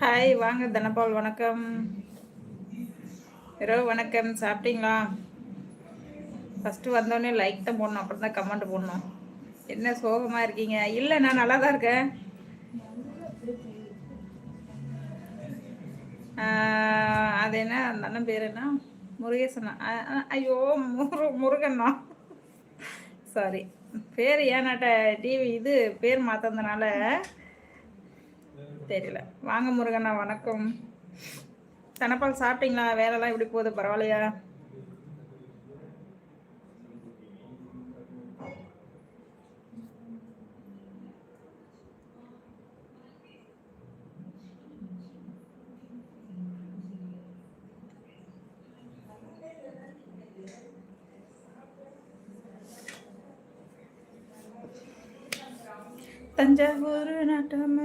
Hi வாங்க தனபால் வணக்கம். இரவு வணக்கம் சாப்பிட்டீங்களா? ஃபஸ்ட்டு வந்தோடனே லைக் தான் போடணும் அப்புறம் தான் கமெண்ட் போடணும். என்ன சோகமாக இருக்கீங்க? இல்லை நான் நல்லா தான் இருக்கேன். அது என்ன? அந்த அண்ணன் பேர் என்ன? முருகேசனா. ஐயோ முரு முருகண்ணா. சாரி பேர் ஏன்னாட்ட டிவி இது பேர் மாற்றதுனால தெரியல. வாங்க முருகண்ணா வணக்கம். தனப்பால் சாப்பிட்டீங்களா? வேலைலாம் எப்படி போகுது? பரவாயில்லையா? தஞ்சாவூர் நாட்டாம.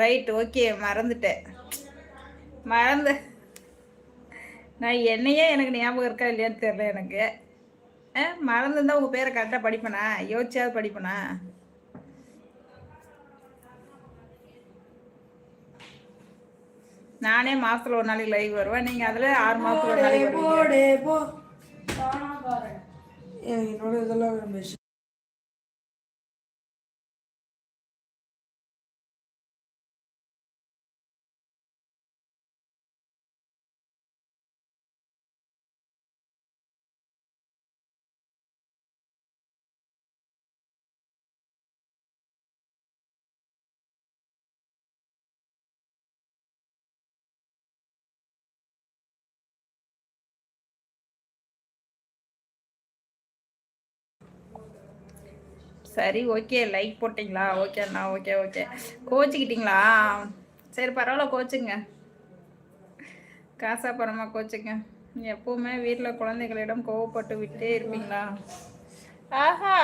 ரைட் ஓகே மறந்துட்டேன். மறந்து. நான் என்னையே எனக்கு ஞாபகம் இருக்கா இல்லையான்னு தெரியல எனக்கு. ஆ மறந்துருந்தா உங்கள் பேரை கரெக்டாக படிப்பேனா? யோசிச்சாவது படிப்பேனா? நானே மாசத்துல ஒரு நாளைக்கு லைவ் வருவேன். நீங்க அதுல ஆறு மாசத்துல ஒரு நாளைக்கு என்னோட இதெல்லாம் சரி ஓகே லைக் போட்டிங்களா? ஓகே அண்ணா ஓகே ஓகே கோச்சிக்கிட்டீங்களா? சரி பரவாயில்ல கோச்சுங்க. காசா பரமா கோச்சுங்க. எப்பவுமே வீட்டில் குழந்தைகளிடம் கோவப்பட்டு விட்டே இருப்பீங்களா? ஆஹா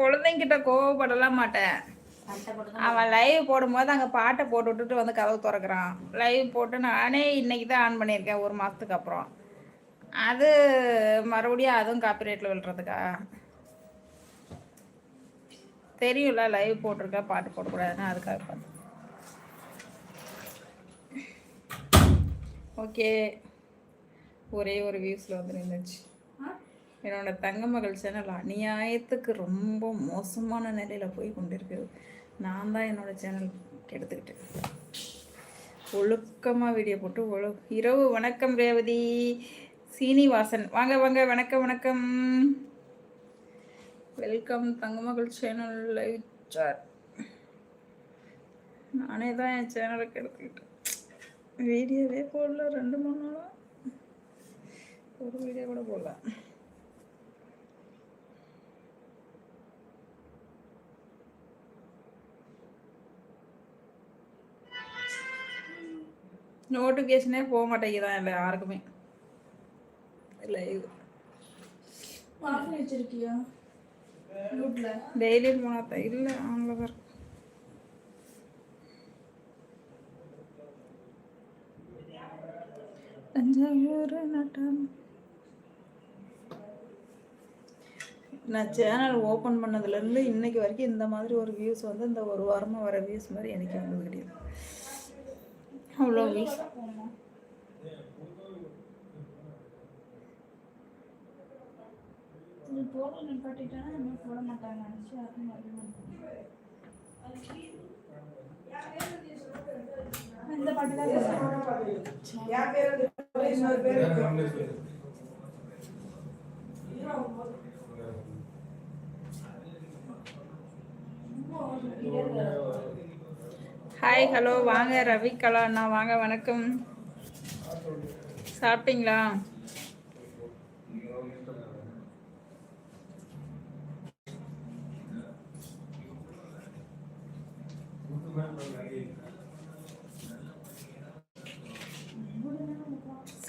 குழந்தைங்கிட்ட கோவப்படலாம் மாட்டேன். அவன் லைவ் போடும்போது அங்கே பாட்டை போட்டு விட்டுட்டு வந்து கதவு திறக்கிறான். லைவ் போட்டு நானே இன்னைக்கு தான் ஆன் பண்ணியிருக்கேன் ஒரு மாதத்துக்கு அப்புறம். அது மறுபடியும் அதுவும் காப்பிரைட்டில் விழுறதுக்கா? தெரியும்ல லைவ் போட்டிருக்கா பாட்டு போடக்கூடாதுன்னு அதுக்காக பார்த்தேன் ஓகே ஒரே ஒரு வியூஸில் வந்து நின்றுச்சு என்னோட தங்க மகள் சேனல் அநியாயத்துக்கு ரொம்ப மோசமான நிலையில் போய் கொண்டிருக்குது. நான் தான் என்னோட சேனல் கெடுத்துக்கிட்டேன். ஒழுக்கமாக வீடியோ போட்டு ஒழு இரவு வணக்கம் ரேவதி. சீனிவாசன். வாங்க வாங்க வணக்கம் வணக்கம். Welcome Thangamagal channel live sir. நானே தான் என் சேனலை கெடுத்துக்கிட்டேன். வீடியோவே போடல ரெண்டு மூணு நாளும் ஒரு வீடியோ கூட போடல. நோட்டிஃபிகேஷனே போக மாட்டேங்குதான் இல்லை யாருக்குமே? லைவ் ஆஃப் வச்சிருக்கியா? டெய்லி டெய்லியும் இல்லை அவங்கள தான் இருக்கும். தஞ்சாவூர் நட்டம். நான் சேனல் ஓப்பன் பண்ணதுலேருந்து இன்னைக்கு வரைக்கும் இந்த மாதிரி ஒரு வியூஸ் வந்து இந்த ஒரு வாரமாக வர வியூஸ் மாதிரி எனக்கு வந்தது கிடையாது அவ்வளோ வியூஸ் நீ போட நிப்பாட்டிட்டேன்னா இன்னும் போட மாட்டாங்க? நினச்சி யாருக்கும் வரவே இந்த பாட்டு தான் ஹாய் ஹலோ வாங்க ரவிகலா அண்ணா. வாங்க வணக்கம். சாப்பிட்டீங்களா?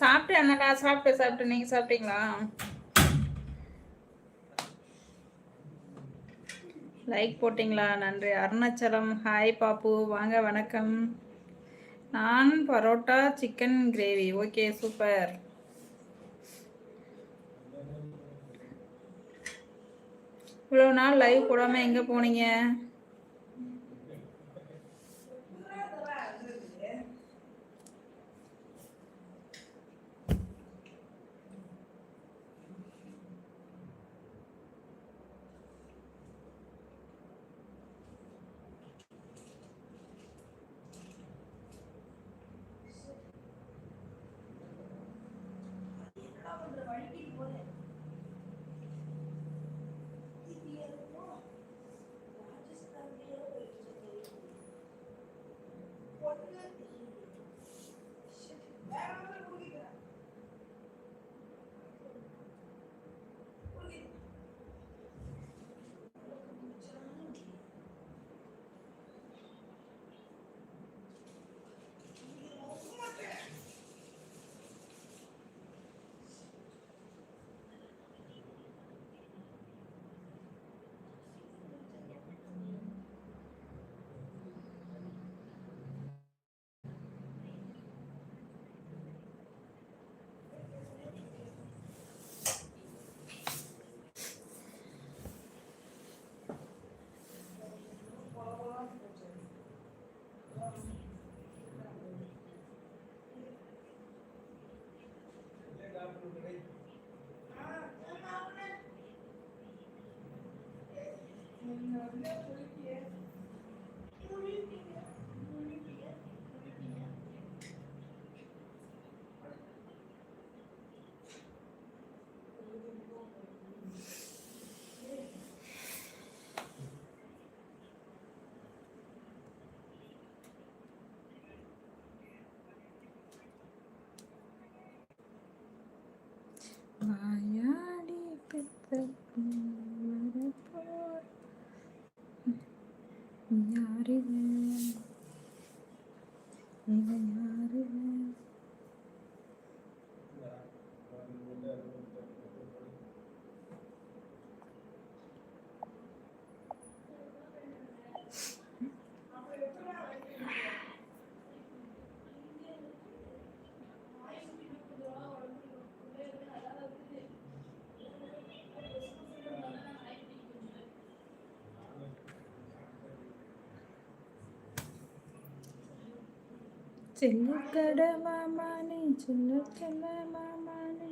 சாப்பிட்டு அண்ணா சாப்பிட்டு சாப்பிட்டு நீங்க சாப்பிட்டீங்களா? லைக் போட்டிங்களா? நன்றி. அருணாச்சலம். ஹாய் பாப்பு. வாங்க வணக்கம். நான் parotta chicken gravy okay super இவ்வளோ நாள் லைவ் போடாமல் எங்கே போனீங்க? 啊！不要随便。不要随便，不要随便，不要随便。哎。చెల్లెక్కడ మామాని చిన్న చిన్న మామాని